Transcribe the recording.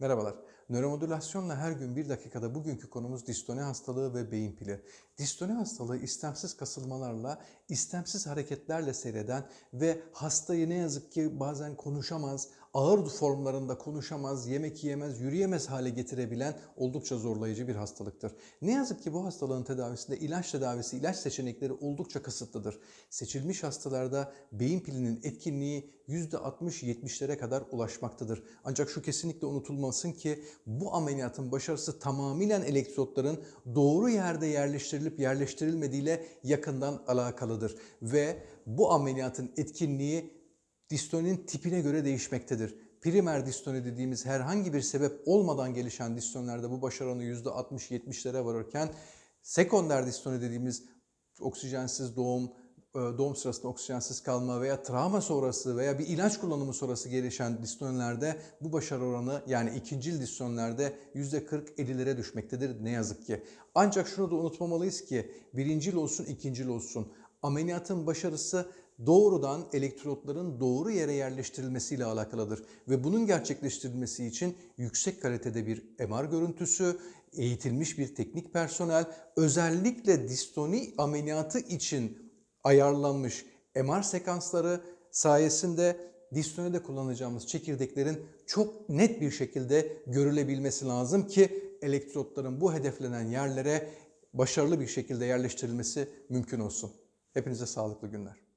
Merhabalar. Nöromodülasyonla her gün bir dakikada bugünkü konumuz distoni hastalığı ve beyin pili. Distoni hastalığı istemsiz kasılmalarla, istemsiz hareketlerle seyreden ve hastayı ne yazık ki bazen konuşamaz, ağır formlarında konuşamaz, yemek yiyemez, yürüyemez hale getirebilen oldukça zorlayıcı bir hastalıktır. Ne yazık ki bu hastalığın tedavisinde ilaç tedavisi, ilaç seçenekleri oldukça kısıtlıdır. Seçilmiş hastalarda beyin pilinin etkinliği %60-70'lere kadar ulaşmaktadır. Ancak şu kesinlikle unutulmasın ki bu ameliyatın başarısı tamamıyla elektrotların doğru yerde yerleştirilip yerleştirilmediğiyle yakından alakalıdır. Ve bu ameliyatın etkinliği distoninin tipine göre değişmektedir. Primer distoni dediğimiz herhangi bir sebep olmadan gelişen distonilerde bu başarı oranı %60-70'lere varırken sekonder distoni dediğimiz oksijensiz doğum, doğum sırasında oksijensiz kalma veya travma sonrası veya bir ilaç kullanımı sonrası gelişen distonilerde bu başarı oranı yani ikincil distonilerde %40-50'lere düşmektedir ne yazık ki. Ancak şunu da unutmamalıyız ki birincil olsun ikincil olsun ameliyatın başarısı doğrudan elektrotların doğru yere yerleştirilmesiyle alakalıdır. Ve bunun gerçekleştirilmesi için yüksek kalitede bir MR görüntüsü, eğitilmiş bir teknik personel, özellikle distoni ameliyatı için ayarlanmış MR sekansları sayesinde distonide kullanacağımız çekirdeklerin çok net bir şekilde görülebilmesi lazım ki elektrotların bu hedeflenen yerlere başarılı bir şekilde yerleştirilmesi mümkün olsun. Hepinize sağlıklı günler.